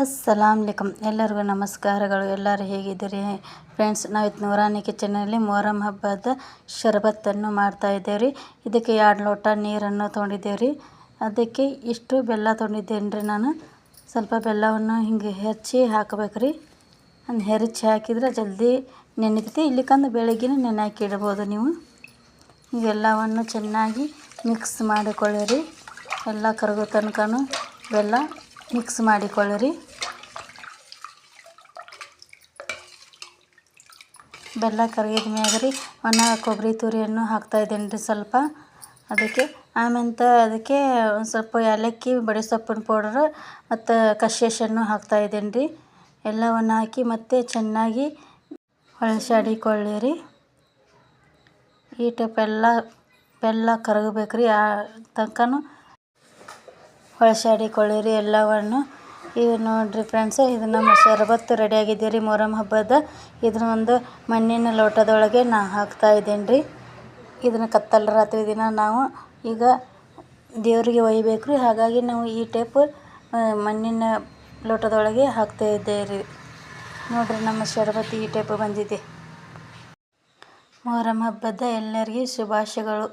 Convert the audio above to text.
ಅಸ್ಸಲಾಮ್ ಅಲೈಕಮ್ ಎಲ್ಲರಿಗೂ ನಮಸ್ಕಾರಗಳು. ಎಲ್ಲರೂ ಹೇಗಿದ್ದೀರಿ? ಫ್ರೆಂಡ್ಸ್ ನಾವಿತ್ತು ನೂರಾನಿ ಕಿಚನಲ್ಲಿ ಮೊಹರಂ ಹಬ್ಬದ ಶರಬತ್ತನ್ನು ಮಾಡ್ತಾ ಇದ್ದೇವೆ ರೀ ಇದಕ್ಕೆ ಎರಡು ಲೋಟ ನೀರನ್ನು ತೊಗೊಂಡಿದ್ದೇವೆ ರೀ ಅದಕ್ಕೆ ಇಷ್ಟು ಬೆಲ್ಲ ತೊಗೊಂಡಿದ್ದೇನೆ ರೀ ನಾನು. ಸ್ವಲ್ಪ ಬೆಲ್ಲವನ್ನು ಹಿಂಗೆ ಹೆಚ್ಚಿ ಹಾಕಬೇಕು ರೀ ಅದು ಹೆರಚಿ ಹಾಕಿದ್ರೆ ಜಲ್ದಿ ನೆನಿತೈತಿ. ಇಲ್ಲಿಕಂದು ಬೆಳಗ್ಗೆ ನೆನೆ ಹಾಕಿ ಇಡ್ಬೋದು ನೀವು. ಇವೆಲ್ಲವನ್ನು ಚೆನ್ನಾಗಿ ಮಿಕ್ಸ್ ಮಾಡಿಕೊಳ್ಳಿರಿ. ಎಲ್ಲ ಕರಗೋ ತನಕನೂ ಬೆಲ್ಲ ಮಿಕ್ಸ್ ಮಾಡಿಕೊಳ್ಳಿರಿ. ಬೆಲ್ಲ ಕರಗಿದ ಮ್ಯಾಗ್ರಿ ಒಣ ಕೊಬ್ಬರಿ ತುರಿಯನ್ನು ಹಾಕ್ತಾಯಿದ್ದೇನೆ ರೀ ಸ್ವಲ್ಪ. ಅದಕ್ಕೆ ಆಮೇಲೆ ಅದಕ್ಕೆ ಒಂದು ಸ್ವಲ್ಪ ಏಲಕ್ಕಿ ಬಡೆ ಸೊಪ್ಪಿನ ಪೌಡ್ರ್ ಮತ್ತು ಕಶೇಷನ್ನು ಹಾಕ್ತಾಯಿದ್ದೇನೆ ರೀ. ಎಲ್ಲವನ್ನು ಹಾಕಿ ಮತ್ತೆ ಚೆನ್ನಾಗಿ ಹೊಳಸಾಡಿಕೊಳ್ಳಿರಿ. ಈ ಟೈಪ್ ಎಲ್ಲ, ಬೆಲ್ಲ ಕರಗಬೇಕ್ರಿ. ಆ ತನಕನೂ ಹೊಳ್ಸಾಡಿಕೊಳ್ಳಿರಿ ಎಲ್ಲವನ್ನು. ಇದು ನೋಡಿರಿ ಫ್ರೆಂಡ್ಸ್, ಇದು ನಮ್ಮ ಶರಬತ್ತು ರೆಡಿ ರೀ ಮೊಹರಮ್ ಹಬ್ಬದ ಇದನ್ನ ಒಂದು ಮಣ್ಣಿನ ಲೋಟದೊಳಗೆ ನಾ ಹಾಕ್ತಾ ಇದ್ದೇನೆ ರೀ ಇದನ್ನು ಕತ್ತಲ ರಾತ್ರಿ ದಿನ ನಾವು ಈಗ ದೇವರಿಗೆ ಒಯ್ಬೇಕು ರೀ ಹಾಗಾಗಿ ನಾವು ಈ ಟೈಪ್ ಮಣ್ಣಿನ ಲೋಟದೊಳಗೆ ಹಾಕ್ತಾ ಇದ್ದೇವೆ ರೀ ನೋಡಿರಿ ನಮ್ಮ ಶರಬತ್ತು ಈ ಟೈಪ್ ಬಂದಿದೆ. ಮೊಹರಂ ಹಬ್ಬದ ಎಲ್ಲರಿಗೆ ಶುಭಾಶಯಗಳು.